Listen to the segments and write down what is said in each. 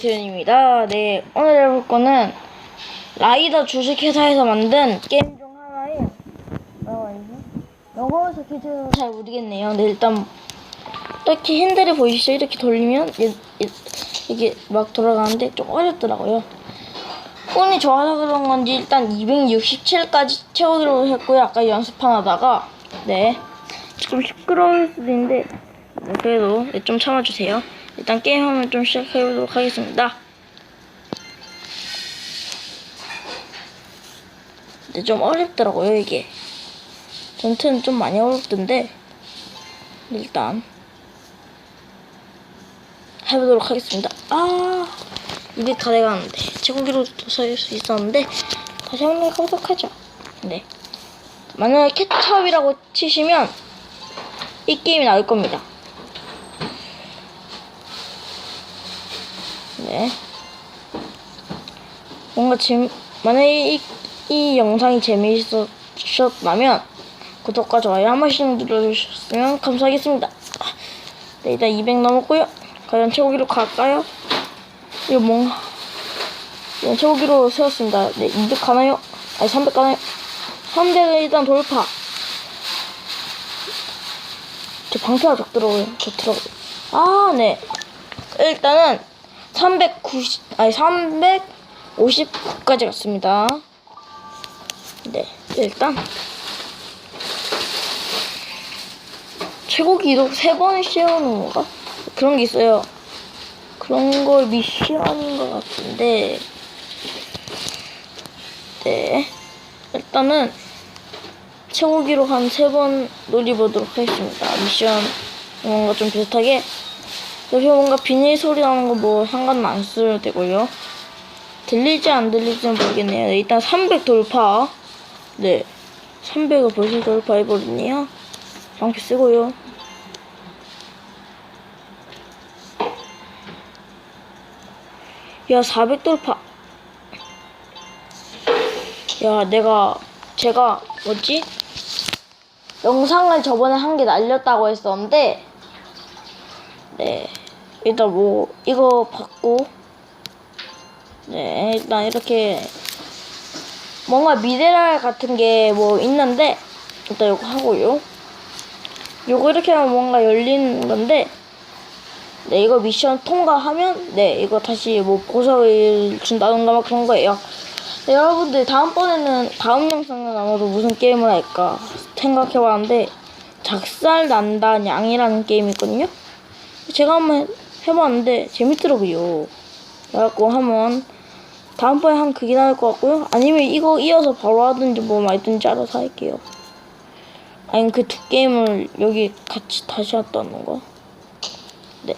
이태윤입니다. 네, 오늘 해볼 거는 라이더 주식회사에서 만든 게임 중 하나에 뭐라고 해야지? 영어에서 기체는 잘 모르겠네요. 네, 일단 이렇게 핸들을 보이시죠? 이렇게 돌리면 이- 이- 이게 막 돌아가는데 좀 어렵더라고요. 운이 좋아서 그런 건지 일단 267까지 채우기로 했고요. 아까 연습판 하다가 네, 좀 시끄러울 수도 있는데 네, 그래도 네, 좀 참아주세요. 일단 게임하면 좀 시작해보도록 하겠습니다. 근데 좀 어렵더라고요, 이게. 전투는 좀 많이 어렵던데, 일단, 해보도록 하겠습니다. 아, 입이 다 돼가는데, 제고기로도 살수 있었는데, 다시 한번 가보도록 하죠. 네. 만약에 케첩이라고 치시면, 이 게임이 나올 겁니다. 네. 뭔가 재미, 만약에 이, 이 영상이 재미있으셨다면 구독과 좋아요 한 번씩 눌러주셨으면 감사하겠습니다. 네, 일단 200 넘었고요. 과연 최고 기록 갈까요? 이거 뭔가 이건 최고기로 세웠습니다. 네, 200 가나요? 아니 300 가나요? 300은 일단 돌파. 저 방패가 적더라고요. 좋더라고요. 아, 네. 일단은 390, 아니 359까지 갔습니다. 네, 일단 최고 기록 3번 씌우는 건가? 그런 게 있어요. 그런 걸 미션인 것 같은데, 네, 일단은 최고 기록 한 3번 노려보도록 하겠습니다. 미션 뭔가 좀 비슷하게 옆에 뭔가 비닐 소리 나는 거 뭐 상관은 안 써도 되고요. 들리지 안 들리지는 모르겠네요. 네, 일단 300 돌파. 네. 300을 벌써 돌파해버리네요. 방패 쓰고요. 야, 400 돌파. 야, 내가, 제가, 뭐지? 영상을 저번에 한 개 날렸다고 했었는데, 네. 일단 뭐, 이거 받고, 네. 일단 이렇게, 뭔가 미네랄 같은 게 뭐 있는데, 일단 이거 하고요. 요거 이렇게 하면 뭔가 열리는 건데, 네, 이거 미션 통과하면, 네, 이거 다시 뭐 보석을 준다던가 막 그런 거예요. 네, 여러분들 다음번에는, 다음 영상은 아마도 무슨 게임을 할까 생각해봤는데, 작살 난다 냥이라는 게임이 있거든요? 제가 한번 해- 해봤는데 재밌더라고요. 그래갖고 한번 다음번에 한 그게 나올 것 같고요. 아니면 이거 이어서 바로 하든지 뭐 말든지 알아서 할게요. 아니면 그두 게임을 여기 같이 다시 했다는 거. 네.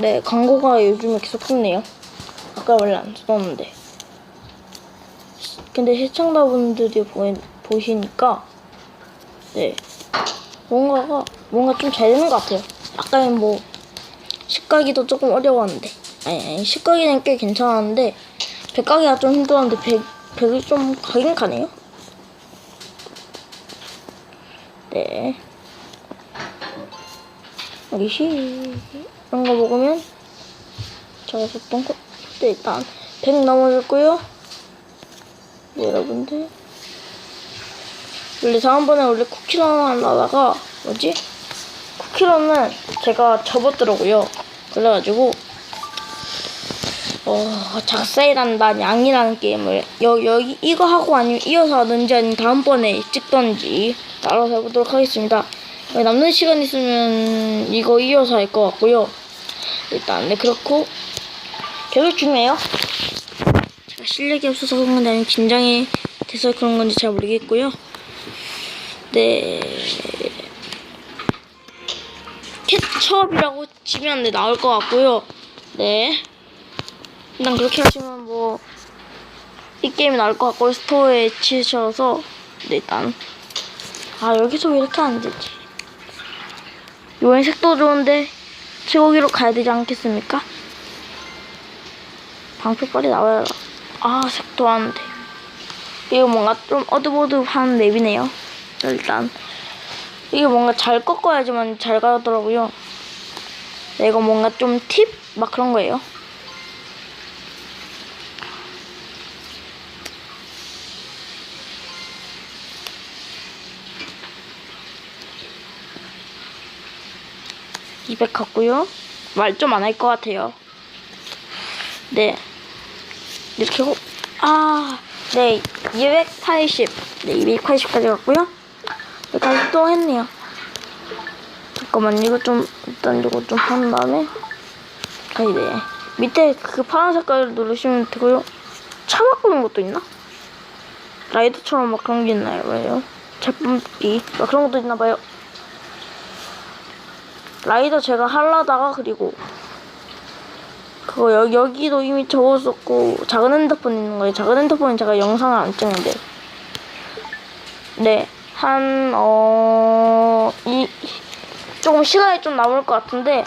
네, 광고가 요즘에 계속 붙네요. 아까 원래 안 썼는데. 근데 시청자분들이 보, 보시니까, 네. 뭔가가 뭔가 좀 잘 되는 것 같아요. 아까는 뭐 식가기도 조금 어려웠는데 아니 아니 식가기는 꽤 괜찮았는데 백가기가 좀 힘들었는데 백 백이 좀 가긴 가네요. 네. 여기 시 이런 거 먹으면 제가 거 네, 일단 100 넘어졌고요. 네, 여러분들 원래 다음번에 원래 쿠키런 하려다가 뭐지? 쿠키런은 제가 접었더라고요. 그래가지고 어 작살난다 양이라는 게임을 여, 여기 이거 하고 아니면 이어서 하든지 아니면 다음번에 찍던지 따라서 해보도록 하겠습니다. 어, 남는 시간 있으면 이거 이어서 할 것 같고요. 일단 네 그렇고 계속 중요해요. 제가 실력이 없어서 그런 건지 아니면 긴장이 돼서 그런 건지 잘 모르겠고요. 네. 케첩이라고 치면 네, 나올 것 같고요. 네. 일단 그렇게 하시면 뭐, 이 게임이 나올 것 같고요. 스토어에 치셔서, 네, 일단. 아, 여기서 왜 이렇게 안 되지? 요엔 색도 좋은데, 최고기로 가야 되지 않겠습니까? 방패 빨리 나와야, 아, 색도 안 돼. 이거 뭔가 좀 어두워두한 맵이네요. 일단 이게 뭔가 잘 꺾어야지만 잘 가더라고요. 네, 이거 뭔가 좀 팁? 막 그런 거예요. (200) 갔고요 말 좀 안 할 것 같아요 네 이렇게 하고 아 네 280. 네 280까지 갔고요 여기까지 또 했네요. 잠깐만 이거 좀 일단 이거 좀 한 다음에. 아니 네 밑에 그 파란 색깔 누르시면 되고요. 차 바꾸는 것도 있나? 라이더처럼 막 그런 게 있나요? 왜요? 제품비 막 그런 것도 있나 봐요. 라이더 제가 하려다가 그리고 그거 여, 여기도 이미 적었었고 작은 핸드폰 있는 거예요. 작은 핸드폰은 제가 영상을 안 찍는데. 네, 한, 어, 이, 조금 시간이 좀 남을 것 같은데,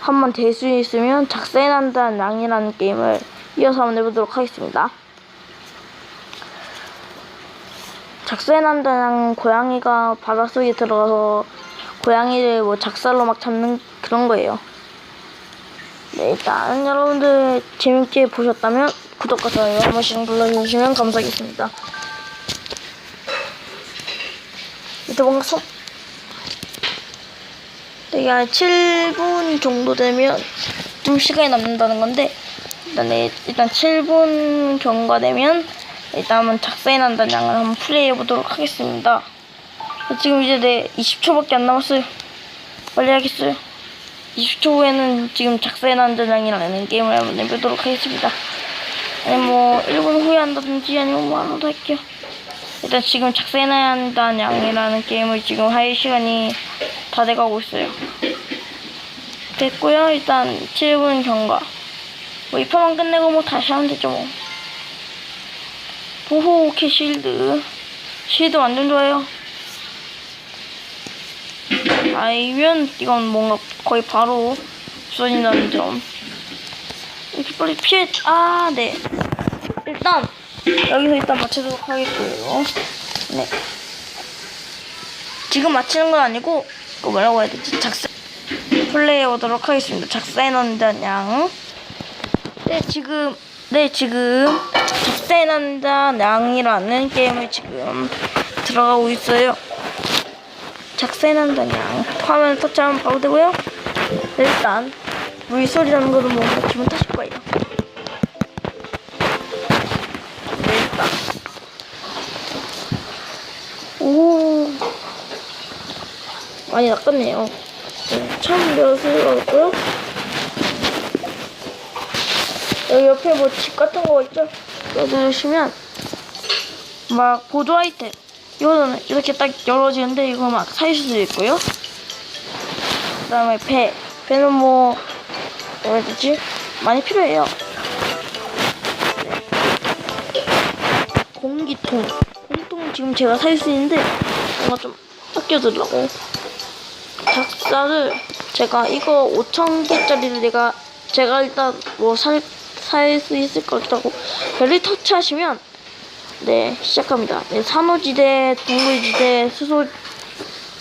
한번 될 수 있으면 작살난다는 양이라는 게임을 이어서 한번 해보도록 하겠습니다. 작살난다는 양, 고양이가 바닷속에 들어가서 고양이를 뭐 작살로 막 잡는 그런 거예요. 네, 일단 여러분들 재밌게 보셨다면 구독과 좋아요 한 번씩 눌러주시면 감사하겠습니다. 속 되게 한 7분 정도 되면 좀 시간이 남는다는 건데 일단 네, 일단 7분 경과 되면 일단 한번 작성해 난다는 양을 한번 플레이해 보도록 하겠습니다. 지금 이제 네 20초밖에 안 남았어요. 빨리 하겠어요. 20초 후에는 지금 작성해 난다는 양이라는 게임을 한번 내보도록 하겠습니다. 아니 뭐 1분 후에 한다든지 아니면 뭐 하나도 할게요. 일단 지금 작성해야 한다는 양이라는 게임을 지금 할 시간이 다 돼가고 있어요. 됐고요. 일단 7분 경과. 뭐 2편만 끝내고 뭐 다시 하면 되죠 뭐. 보호 오케이 실드. 완전 좋아요. 아니면 이건 뭔가 거의 바로 주어진다는 점. 이렇게 빨리 피해. 아 네. 일단 여기서 일단 마치도록 하겠고요. 네. 지금 마치는 건 아니고 그 뭐라고 해야 되지? 작세 플레이해 보도록 하겠습니다. 작사해 놓는 양. 네 지금 네 지금 작사해 놓는 양이라는 게임을 지금 들어가고 있어요. 작사해 놓는 양 화면 터치하면 바로 되고요. 네, 일단 물소리 나는 거는 뭔가 기분 탓일 거예요. 네, 일단 오 많이 낚았네요. 네, 처음 벼슬 얻었고요. 여기 옆에 뭐 집 같은 거 있죠? 여기 누르시면 막 보조 아이템 이거는 이렇게 딱 열어지는데 이거 막 살 수도 있고요. 그 다음에 배 배는 뭐 뭐라 해야 되지? 많이 필요해요. 공기통. 공기통 지금 제가 살 수 있는데 뭔가 좀 아껴두려고. 작사를 제가 이거 5,000개짜리를 내가 제가 일단 뭐 살 살 수 있을 것 같다고 별을 터치하시면 네 시작합니다. 네 산호지대, 동물지대, 수소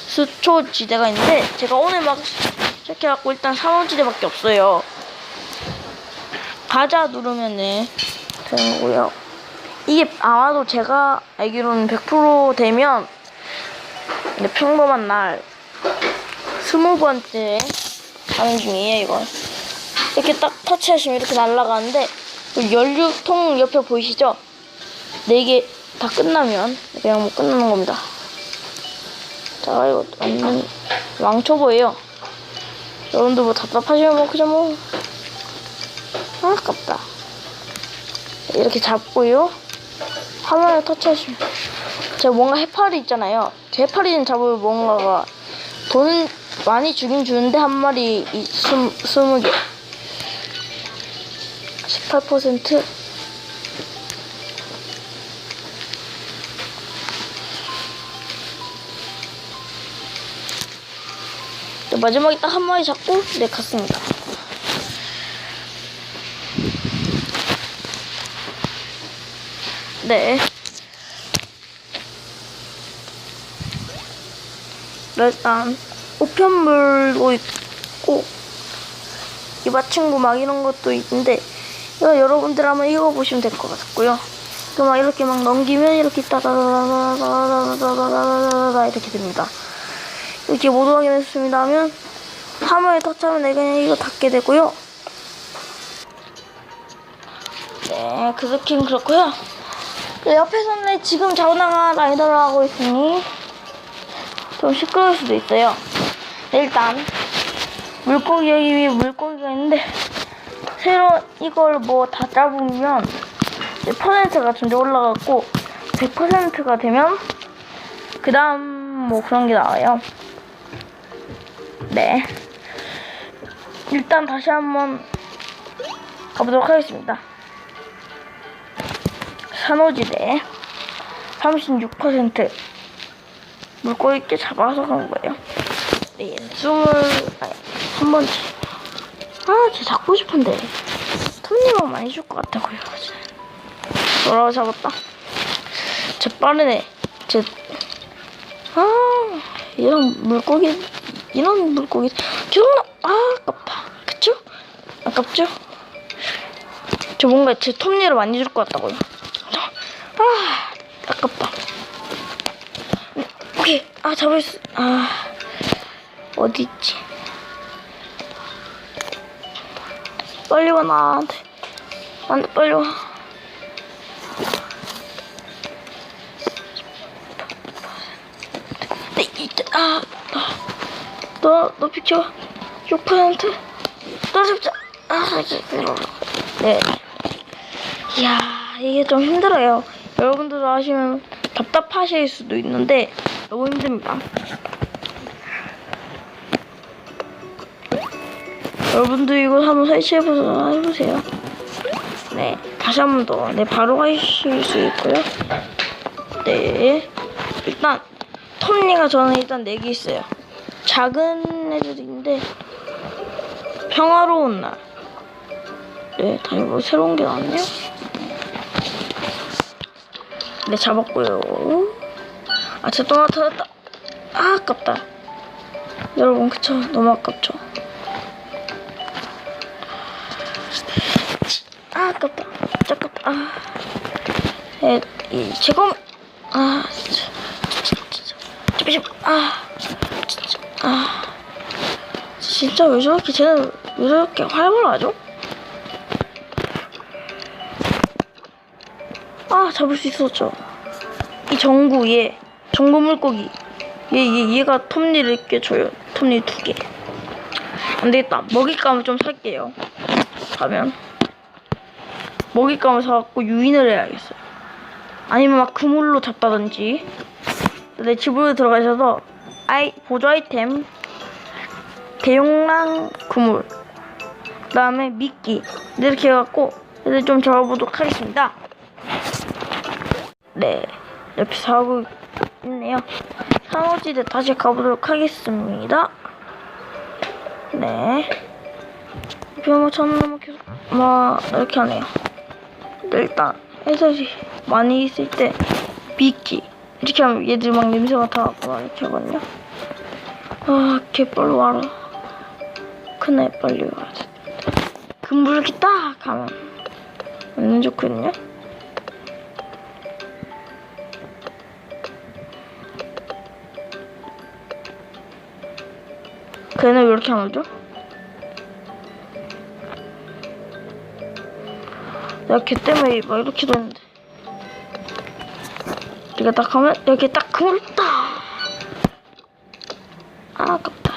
수초지대가 있는데 제가 오늘 막 시작해갖고 일단 산호지대밖에 없어요. 가자 누르면은 되는 거고요. 이게 아마도 제가 알기로는 100% 되면 근데 평범한 날 스무 번째 가는 중이에요 이건. 이렇게 딱 터치하시면 이렇게 날아가는데 그 연료통 옆에 보이시죠? 네 개 다 끝나면 그냥 뭐 끝나는 겁니다. 자 이거 완전 왕초보예요. 여러분들 뭐 답답하시면 뭐 그냥 뭐 아, 아깝다. 이렇게 잡고요. 화면을 터치하시면 제가 뭔가 해파리 있잖아요. 그 해파리는 잡으면 뭔가가 돈 많이 주긴 주는데 한 마리 이 스무, 스무 개 18% 네, 마지막에 딱 한 마리 잡고 네 갔습니다. 네. 네, 일단 우편물도 있고 이 마친구 막 이런 것도 있는데 이거 여러분들 한번 읽어보시면 될 것 같고요. 그막 이렇게 막 넘기면 이렇게 따다다다다다다다다다다다 이렇게 됩니다. 이렇게 모두 확인했습니다 하면 화면에 터치하면 내가 그냥 이거 닫게 되고요. 네, 그 스킨 그렇고요. 그 옆에서는 지금 자우나가 라이더를 하고 있으니 좀 시끄러울 수도 있어요. 네, 일단 물고기 여기 위에 물고기가 있는데 새로 이걸 뭐 다 잡으면 퍼센트가 점점 올라가고 100%가 되면 그 다음 뭐 그런 게 나와요. 네. 일단 다시 한번 가보도록 하겠습니다. 산호지대 36% 물고기 꽤 잡아서 간 거예요. 네, 스물 아니 한 번째. 아, 쟤 잡고 싶은데 톱니만 많이 줄 것 같다고요. 돌아와 잡았다. 쟤 빠르네. 쟤 아, 이런 물고기 이런 물고기 기억나? 아, 아깝다. 그쵸? 아깝죠? 저 뭔가 제 톱니를 많이 줄 것 같다고요. 아, 아깝다. 네, 오케이. 아, 잡을 수, 아, 어디 있지? 빨리 와, 나한테. 나한테 빨리 와. 네, 아, 너, 너 비켜. 6%. 떨어집자. 아, 네. 이야, 이게 좀 힘들어요. 여러분들도 하시면 답답하실 수도 있는데 너무 힘듭니다. 여러분들 이거 한번 설치해보세요. 해보세요. 네, 다시 한 번 더. 네, 바로 하실 수 있고요. 네, 일단 톱니가 저는 일단 4개 있어요. 작은 애들인데 평화로운 날. 네, 다시 뭐 새로운 게 나왔네요. 네, 잡았고요. 아, 제또 나타났다. 아, 아깝다. 여러분, 그쵸? 너무 아깝죠? 아, 아깝다. 아깝다. 아. 네, 이, 제공, 아. 잠시만, 아. 진짜, 아. 진짜 왜 저렇게, 쟤는 왜 저렇게 활발하죠? 아 잡을 수 있었죠 이 정구 얘 정구 물고기 얘, 얘 얘가 톱니를 껴줘요 톱니 두개 안되겠다 먹잇감을 좀 살게요 가면 먹잇감을 사갖고 유인을 해야겠어요 아니면 막 그물로 잡다든지 내 집으로 들어가셔서 아이 보조 아이템 대용량 그물 그 다음에 미끼 이렇게 해갖고 애들 좀 잡아보도록 하겠습니다 네, 옆에서 하고 있네요. 산호지대 다시 가보도록 하겠습니다. 네. 비오면 저는 계속, 뭐, 이렇게 하네요. 일단, 해설이 많이 있을 때, 미끼. 이렇게 하면 얘들 막 냄새 맡아갖고 막 이렇게 하거든요. 아, 개 빨리 와라. 큰애 빨리 와야 돼. 금불 이렇게 딱 하면, 완전 좋거든요. 걔는 왜 이렇게 안 오죠? 내가 걔 때문에 막 이렇게 됐는데. 이거 딱 하면 여기 딱 딱! 아, 아깝다.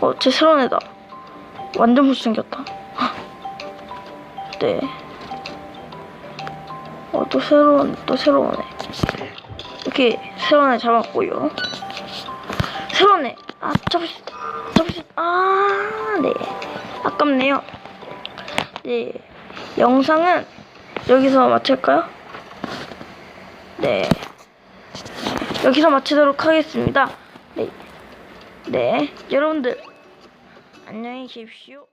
어, 쟤 새로운 애다. 완전 못생겼다. 네. 어, 또 새로운, 또 새로운 애. 이렇게 새로운 애 잡았고요. 새로운 애. 아, 수 있다. 아, 네. 아깝네요. 네. 영상은 여기서 마칠까요? 네. 여기서 마치도록 하겠습니다. 네. 네. 여러분들, 안녕히 계십시오.